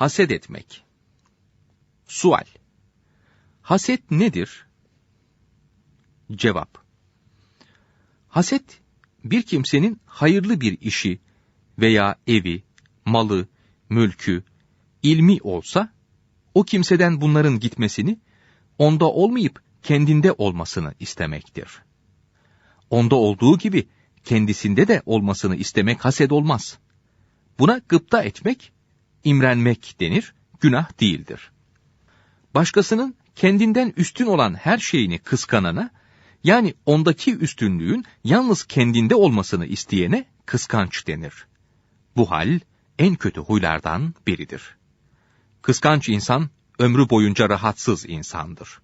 Haset etmek. Sual. Haset nedir? Cevap. Haset, bir kimsenin hayırlı bir işi veya evi, malı, mülkü, ilmi olsa, o kimseden bunların gitmesini, onda olmayıp kendinde olmasını istemektir. Onda olduğu gibi kendisinde de olmasını istemek haset olmaz. Buna gıpta etmek, imrenmek denir, günah değildir. Başkasının kendinden üstün olan her şeyini kıskanana, yani ondaki üstünlüğün yalnız kendinde olmasını isteyene kıskanç denir. Bu hal en kötü huylardan biridir. Kıskanç insan ömrü boyunca rahatsız insandır.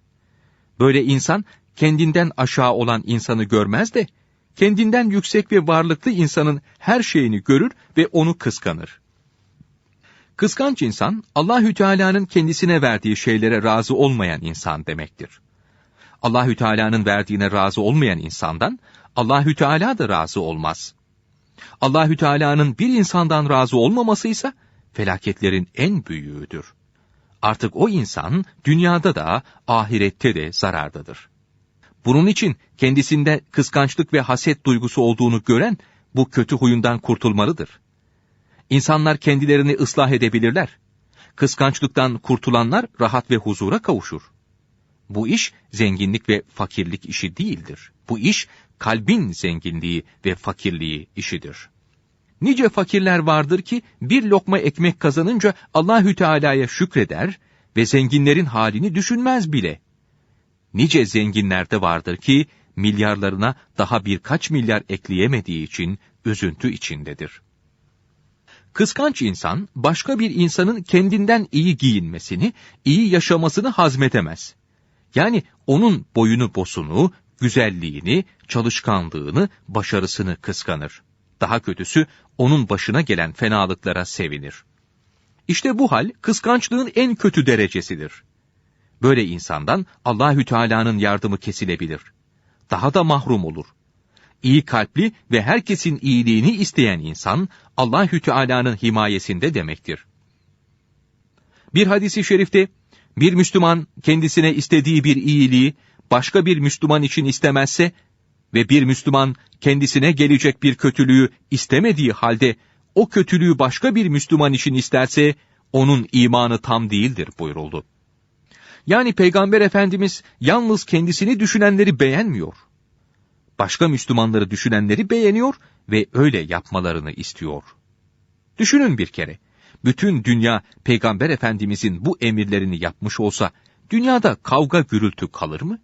Böyle insan kendinden aşağı olan insanı görmez de kendinden yüksek ve varlıklı insanın her şeyini görür ve onu kıskanır. Kıskanç insan Allahü Teala'nın kendisine verdiği şeylere razı olmayan insan demektir. Allahü Teala'nın verdiğine razı olmayan insandan Allahü Teala da razı olmaz. Allahü Teala'nın bir insandan razı olmaması ise felaketlerin en büyüğüdür. Artık o insan dünyada da ahirette de zarardadır. Bunun için kendisinde kıskançlık ve haset duygusu olduğunu gören bu kötü huyundan kurtulmalıdır. İnsanlar kendilerini ıslah edebilirler. Kıskançlıktan kurtulanlar rahat ve huzura kavuşur. Bu iş zenginlik ve fakirlik işi değildir. Bu iş kalbin zenginliği ve fakirliği işidir. Nice fakirler vardır ki bir lokma ekmek kazanınca Allahü Teala'ya şükreder ve zenginlerin halini düşünmez bile. Nice zenginler de vardır ki milyarlarına daha birkaç milyar ekleyemediği için üzüntü içindedir. Kıskanç insan başka bir insanın kendinden iyi giyinmesini, iyi yaşamasını hazmedemez. Yani onun boyunu bosunu, güzelliğini, çalışkanlığını, başarısını kıskanır. Daha kötüsü onun başına gelen fenalıklara sevinir. İşte bu hal kıskançlığın en kötü derecesidir. Böyle insandan Allahü Teala'nın yardımı kesilebilir. Daha da mahrum olur. İyi kalpli ve herkesin iyiliğini isteyen insan Allahü Teala'nın himayesinde demektir. Bir hadisi şerifte bir Müslüman kendisine istediği bir iyiliği başka bir Müslüman için istemezse ve bir Müslüman kendisine gelecek bir kötülüğü istemediği halde o kötülüğü başka bir Müslüman için isterse onun imanı tam değildir buyuruldu. Yani Peygamber Efendimiz yalnız kendisini düşünenleri beğenmiyor. Başka Müslümanları düşünenleri beğeniyor ve öyle yapmalarını istiyor. Düşünün bir kere, bütün dünya Peygamber Efendimizin bu emirlerini yapmış olsa, dünyada kavga gürültü kalır mı?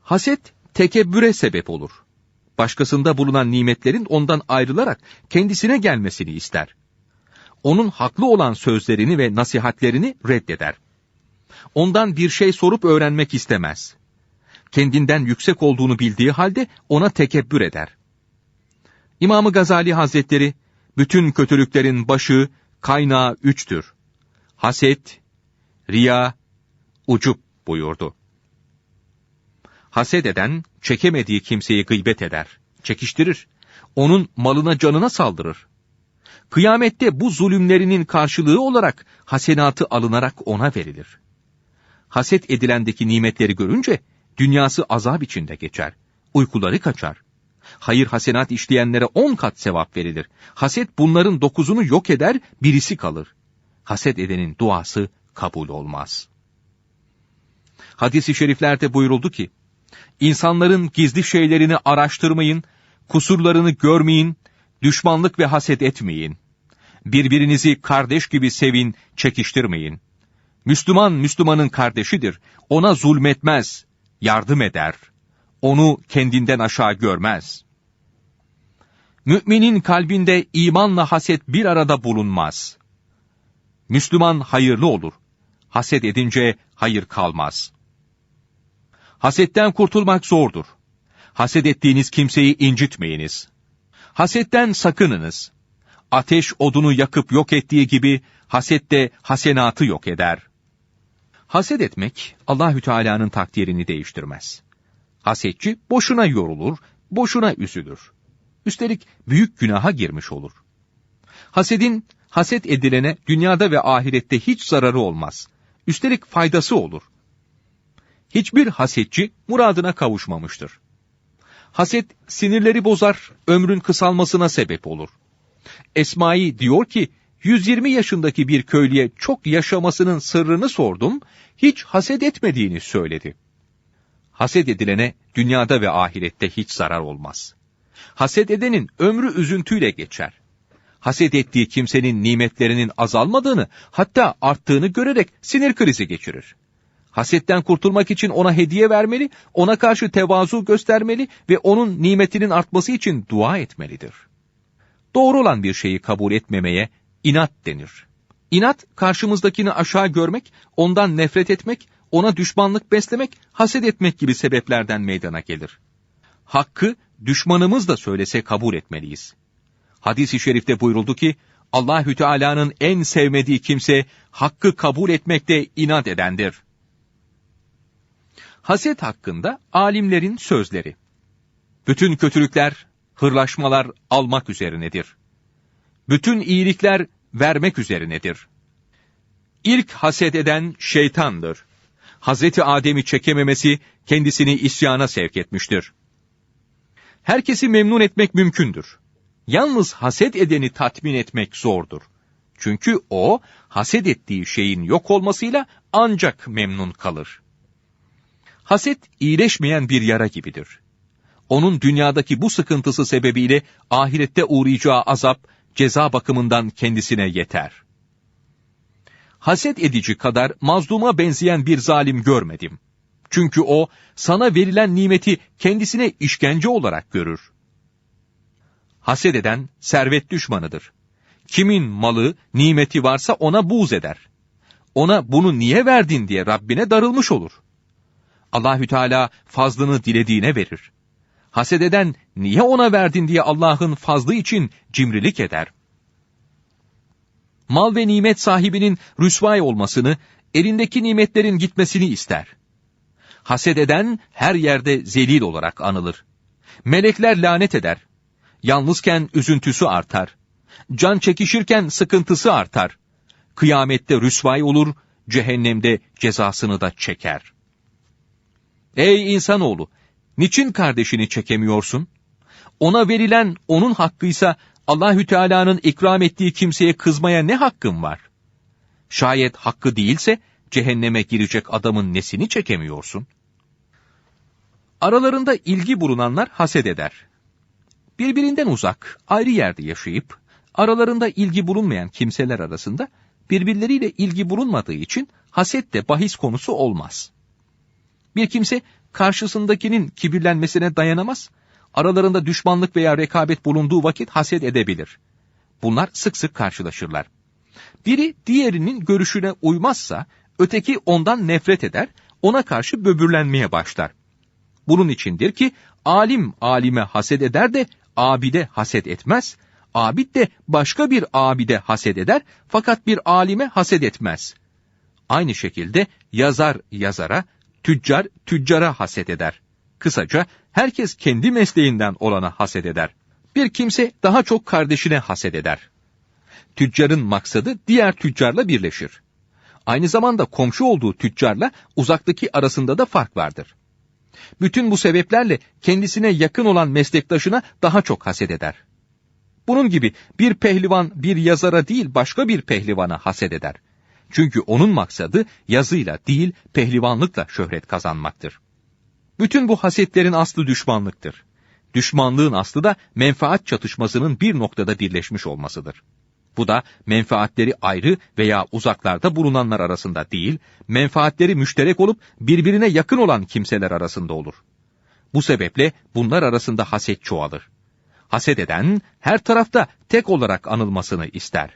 Haset, tekebbüre sebep olur. Başkasında bulunan nimetlerin ondan ayrılarak kendisine gelmesini ister. Onun haklı olan sözlerini ve nasihatlerini reddeder. Ondan bir şey sorup öğrenmek istemez. Kendinden yüksek olduğunu bildiği halde ona tekebbür eder. İmamı Gazali Hazretleri, bütün kötülüklerin başı, kaynağı üçtür. Haset, riya, ucup buyurdu. Haset eden, çekemediği kimseyi gıybet eder, çekiştirir. Onun malına canına saldırır. Kıyamette bu zulümlerinin karşılığı olarak hasenatı alınarak ona verilir. Haset edilendeki nimetleri görünce, dünyası azap içinde geçer, uykuları kaçar. Hayır hasenat işleyenlere on kat sevap verilir. Haset bunların dokuzunu yok eder, birisi kalır. Haset edenin duası kabul olmaz. Hadis-i şeriflerde buyuruldu ki, İnsanların gizli şeylerini araştırmayın, kusurlarını görmeyin, düşmanlık ve haset etmeyin. Birbirinizi kardeş gibi sevin, çekiştirmeyin. Müslüman Müslümanın kardeşidir. Ona zulmetmez, yardım eder. Onu kendinden aşağı görmez. Müminin kalbinde imanla haset bir arada bulunmaz. Müslüman hayırlı olur. Haset edince hayır kalmaz. Hasetten kurtulmak zordur. Haset ettiğiniz kimseyi incitmeyiniz. Hasetten sakınınız. Ateş odunu yakıp yok ettiği gibi haset de hasenatı yok eder. Haset etmek Allahü Teala'nın takdirini değiştirmez. Hasetçi boşuna yorulur, boşuna üzülür. Üstelik büyük günaha girmiş olur. Hasedin haset edilene dünyada ve ahirette hiç zararı olmaz. Üstelik faydası olur. Hiçbir hasetçi muradına kavuşmamıştır. Haset sinirleri bozar, ömrün kısalmasına sebep olur. Esmai diyor ki, 120 yaşındaki bir köylüye çok yaşamasının sırrını sordum, hiç haset etmediğini söyledi. Haset edilene dünyada ve ahirette hiç zarar olmaz. Haset edenin ömrü üzüntüyle geçer. Haset ettiği kimsenin nimetlerinin azalmadığını, hatta arttığını görerek sinir krizi geçirir. Hasetten kurtulmak için ona hediye vermeli, ona karşı tevazu göstermeli ve onun nimetinin artması için dua etmelidir. Doğru olan bir şeyi kabul etmemeye inat denir. İnat, karşımızdakini aşağı görmek, ondan nefret etmek, ona düşmanlık beslemek, haset etmek gibi sebeplerden meydana gelir. Hakkı, düşmanımız da söylese kabul etmeliyiz. Hadis-i şerifte buyuruldu ki, Allahü Teala'nın en sevmediği kimse, hakkı kabul etmekte inat edendir. Haset hakkında alimlerin sözleri. Bütün kötülükler, hırlaşmalar almak üzerinedir. Bütün iyilikler vermek üzerinedir. İlk haset eden şeytandır. Hazreti Adem'i çekememesi kendisini isyana sevk etmiştir. Herkesi memnun etmek mümkündür. Yalnız haset edeni tatmin etmek zordur. Çünkü o, haset ettiği şeyin yok olmasıyla ancak memnun kalır. Haset iyileşmeyen bir yara gibidir. Onun dünyadaki bu sıkıntısı sebebiyle ahirette uğrayacağı azap, ceza bakımından kendisine yeter. Haset edici kadar mazluma benzeyen bir zalim görmedim. Çünkü o, sana verilen nimeti kendisine işkence olarak görür. Haset eden, servet düşmanıdır. Kimin malı, nimeti varsa ona buğz eder. Ona bunu niye verdin diye Rabbine darılmış olur. Allahü Teala fazlını dilediğine verir. Haset eden niye ona verdin diye Allah'ın fazlı için cimrilik eder. Mal ve nimet sahibinin rüsvay olmasını, elindeki nimetlerin gitmesini ister. Haset eden her yerde zelil olarak anılır. Melekler lanet eder. Yalnızken üzüntüsü artar. Can çekişirken sıkıntısı artar. Kıyamette rüsvay olur, cehennemde cezasını da çeker. Ey insanoğlu! Niçin kardeşini çekemiyorsun? Ona verilen onun hakkıysa Allahü Teala'nın ikram ettiği kimseye kızmaya ne hakkın var? Şayet hakkı değilse cehenneme girecek adamın nesini çekemiyorsun? Aralarında ilgi bulunanlar haset eder. Birbirinden uzak, ayrı yerde yaşayıp, aralarında ilgi bulunmayan kimseler arasında birbirleriyle ilgi bulunmadığı için haset de bahis konusu olmaz. Bir kimse karşısındakinin kibirlenmesine dayanamaz, aralarında düşmanlık veya rekabet bulunduğu vakit haset edebilir. Bunlar sık sık karşılaşırlar. Biri diğerinin görüşüne uymazsa, öteki ondan nefret eder, ona karşı böbürlenmeye başlar. Bunun içindir ki, alim alime haset eder de, abide haset etmez, abid de başka bir abide haset eder, fakat bir alime haset etmez. Aynı şekilde yazar yazara, tüccar tüccara haset eder. Kısaca herkes kendi mesleğinden olana haset eder. Bir kimse daha çok kardeşine haset eder. Tüccarın maksadı diğer tüccarla birleşir. Aynı zamanda komşu olduğu tüccarla uzaktaki arasında da fark vardır. Bütün bu sebeplerle kendisine yakın olan meslektaşına daha çok haset eder. Bunun gibi bir pehlivan bir yazara değil başka bir pehlivana haset eder. Çünkü onun maksadı yazıyla değil pehlivanlıkla şöhret kazanmaktır. Bütün bu hasetlerin aslı düşmanlıktır. Düşmanlığın aslı da menfaat çatışmasının bir noktada birleşmiş olmasıdır. Bu da menfaatleri ayrı veya uzaklarda bulunanlar arasında değil, menfaatleri müşterek olup birbirine yakın olan kimseler arasında olur. Bu sebeple bunlar arasında haset çoğalır. Haset eden her tarafta tek olarak anılmasını ister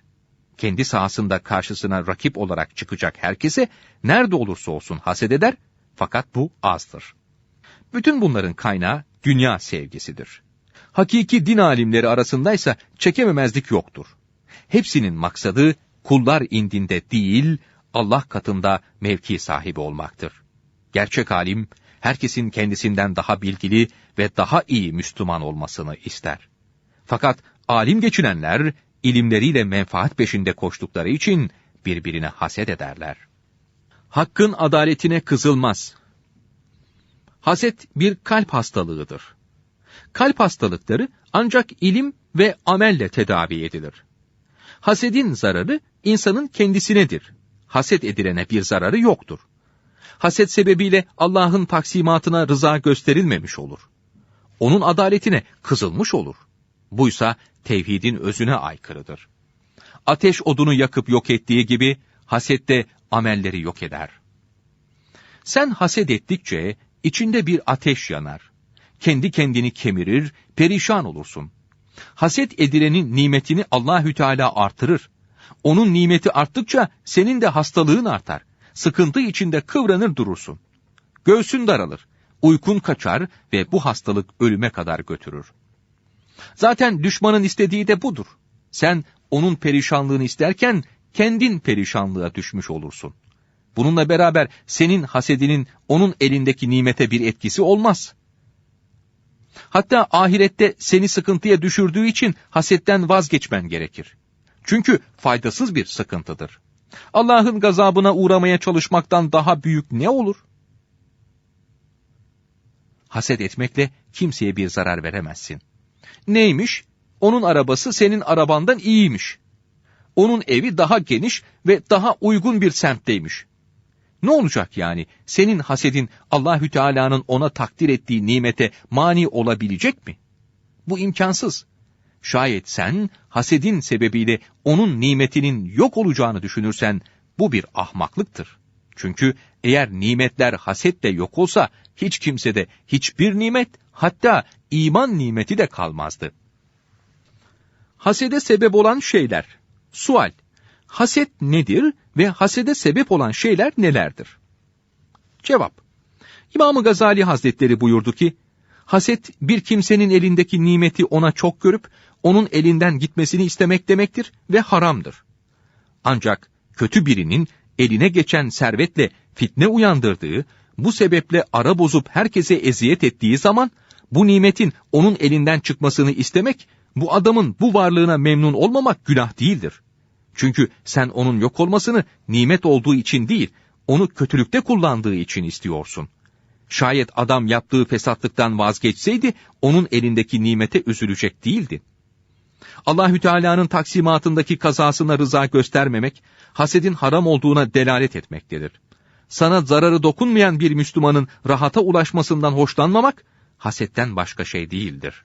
kendi sahasında karşısına rakip olarak çıkacak herkese nerede olursa olsun haset eder fakat bu azdır. Bütün bunların kaynağı dünya sevgisidir. Hakiki din alimleri arasındaysa çekememezlik yoktur. Hepsinin maksadı kullar indinde değil, Allah katında mevki sahibi olmaktır. Gerçek alim, herkesin kendisinden daha bilgili ve daha iyi Müslüman olmasını ister. Fakat alim geçinenler, ilimleriyle menfaat peşinde koştukları için birbirine haset ederler. Hakkın adaletine kızılmaz. Haset bir kalp hastalığıdır. Kalp hastalıkları ancak ilim ve amelle tedavi edilir. Hasedin zararı insanın kendisinedir. Haset edilene bir zararı yoktur. Haset sebebiyle Allah'ın taksimatına rıza gösterilmemiş olur. Onun adaletine kızılmış olur. Buysa tevhidin özüne aykırıdır. Ateş odunu yakıp yok ettiği gibi haset de amelleri yok eder. Sen haset ettikçe içinde bir ateş yanar. Kendi kendini kemirir, perişan olursun. Haset edilenin nimetini Allahü Teala artırır. Onun nimeti arttıkça senin de hastalığın artar. Sıkıntı içinde kıvranır durursun. Göğsün daralır, uykun kaçar ve bu hastalık ölüme kadar götürür. Zaten düşmanın istediği de budur. Sen onun perişanlığını isterken kendin perişanlığa düşmüş olursun. Bununla beraber senin hasedinin onun elindeki nimete bir etkisi olmaz. Hatta ahirette seni sıkıntıya düşürdüğü için hasetten vazgeçmen gerekir. Çünkü faydasız bir sıkıntıdır. Allah'ın gazabına uğramaya çalışmaktan daha büyük ne olur? Haset etmekle kimseye bir zarar veremezsin. Neymiş? Onun arabası senin arabandan iyiymiş. Onun evi daha geniş ve daha uygun bir semtteymiş. Ne olacak yani? Senin hasedin Allahü Teala'nın ona takdir ettiği nimete mani olabilecek mi? Bu imkansız. Şayet sen hasedin sebebiyle onun nimetinin yok olacağını düşünürsen bu bir ahmaklıktır. Çünkü eğer nimetler hasetle yok olsa hiç kimsede hiçbir nimet hatta iman nimeti de kalmazdı. Hasede sebep olan şeyler. Sual. Haset nedir ve hasede sebep olan şeyler nelerdir? Cevap. İmam Gazali Hazretleri buyurdu ki, haset bir kimsenin elindeki nimeti ona çok görüp onun elinden gitmesini istemek demektir ve haramdır. Ancak kötü birinin eline geçen servetle fitne uyandırdığı, bu sebeple ara bozup herkese eziyet ettiği zaman bu nimetin onun elinden çıkmasını istemek, bu adamın bu varlığına memnun olmamak günah değildir. Çünkü sen onun yok olmasını nimet olduğu için değil, onu kötülükte kullandığı için istiyorsun. Şayet adam yaptığı fesatlıktan vazgeçseydi, onun elindeki nimete üzülecek değildi. Allahü Teala'nın taksimatındaki kazasına rıza göstermemek, hasedin haram olduğuna delalet etmektedir. Sana zararı dokunmayan bir Müslümanın rahata ulaşmasından hoşlanmamak, hasetten başka şey değildir.